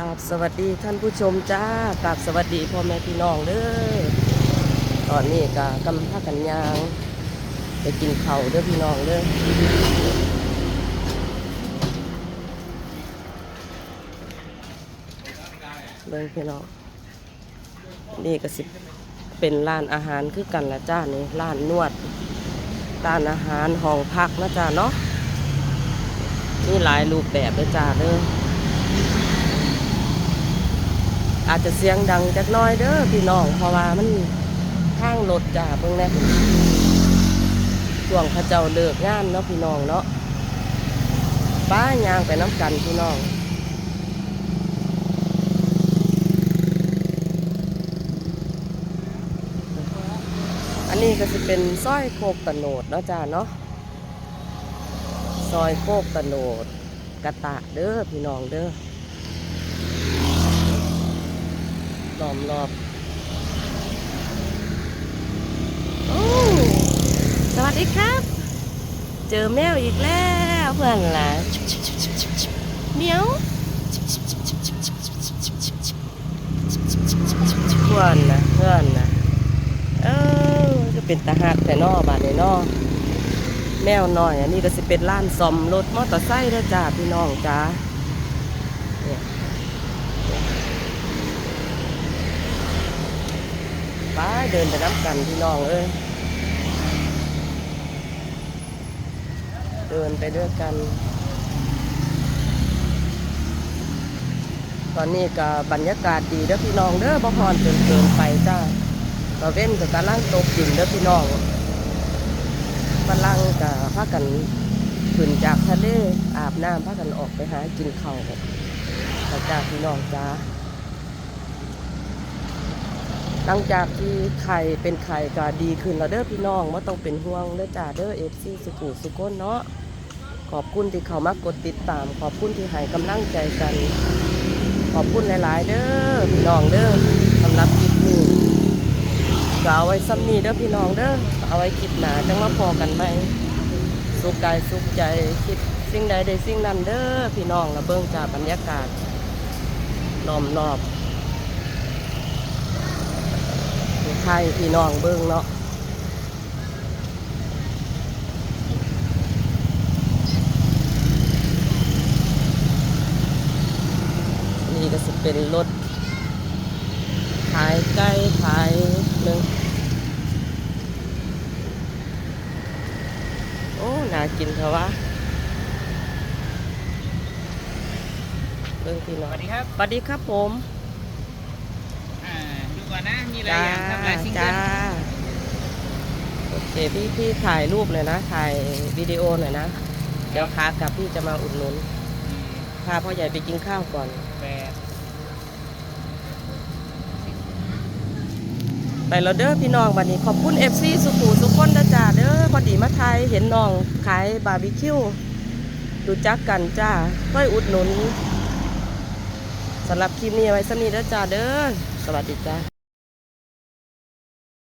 ราบสวัสดีท่านผู้ชมจ้ากราบสวัสดีพ่อแม่พี่น้องเด้อตอนนี้ก็กำลังพากันยาง ไปกินข้าวเด้อพี่น้องเด้อเบิ่งพี่น้องนี่ก็สิเป็นร้านอาหารคือกันละจ้านี่ร้านนวดร้านอาหารห้องพักนะจ้าเนาะมีหลายรูปแบบเลยจ้าเด้อ อาจจะเสียงดังจักน้อยเด้อพี่น้องเพราะว่ามันข้างรถจ้าเพิ่งแน่ช่วงเขาเจ้าเลิกงานเนาะพี่น้องเนาะป้ายางไปน้ำกันพี่น้องอันนี้ก็จะเป็นสร้อยโคกตะโนดเนาะจ้าเนาะซอยโคกตะโนดกระตะเด้อพี่น้องเด้อ ล้ อมรอบสวัสดีครับ เจอแมวอีกแล้วเพื่อนล่ะเมียวเพื่อนนะเพื่อนนะเออจะเป็นตาหักแต่นอบาดในนอแมวน้อย อันนี้ก็สิเป็นร้านซอมรถมอเตอร์ไซค์ด้อจ้าพี่น้องจ้าเนี่ย ไป เดินไปน้ำกันพี่น้องเอ้ยเดินไปด้วยกัน ตอนนี้ก็บรรยากาศดีเด้อพี่น้องเด้อบ่พอนจนเกินไปจ้าก็เว้นกับกำลังตกดินเด้อพี่น้องกำลังกับพากันขึ้นจากทะเลอาบน้ำพากันออกไปหากินข้าวกันจ้าพี่น้องจ้า หลังจากที่ไข่เป็นไข่ก็ดีขึ้นแล้วเด้อพี่น้องว่าต้องเป็นห่วงเด้อจ้าเด้อเอฟซีสุขุสุก้นเนาะขอบคุณที่เขามากดติดตาม ขอบคุณที่ให้กำลังใจกัน ขอบคุณหลาย ๆ เด้อพี่น้องเด้อสำหรับคลิปนี้ก็เอาไว้ซ้ำนี้เด้อพี่น้องเด้อเอาไว้คลิปหนาจังว่าพอกันไหมสุขกายสุขใจคิดสิ่งใดใดสิ่งนั้นเด้อพี่น้องและเบิ่งจากบรรยากาศล้อมรอบ ไทยพี่น้องเบิ้งเนาะนี่ก็จะเป็นรถขายไก่ขายหนึ่งโอ้น่ากินเถอะวะเบิ้งพี่น้องสวัสดีครับสวัสดีครับผมอ่าดู ก่อนนะ มีอะไรจ้าอย่างทำอะไรซิงเกิจ้าลโอเคพี่พี่ถ่ายรูปเลยนะ ถ่ายวิดีโอหน่อยนะ เดี๋ยวขากลับพี่จะมาอุดหนุนพาพ่อใหญ่ไปกินข้าวก่อน แปดไปแล้วเด้อพี่น้องวันนี้ขอบคุณเอฟซีสุขูสุขคนนะจ้าเด้อพอดีมาไทยเห็นน้องขายบาร์บีคิวรู้จักกันจ้าค่อยอุดหนุนสำหรับคลิปนี้ไว้สำนีเด้อจ้าเด้อสวัสดีจ้า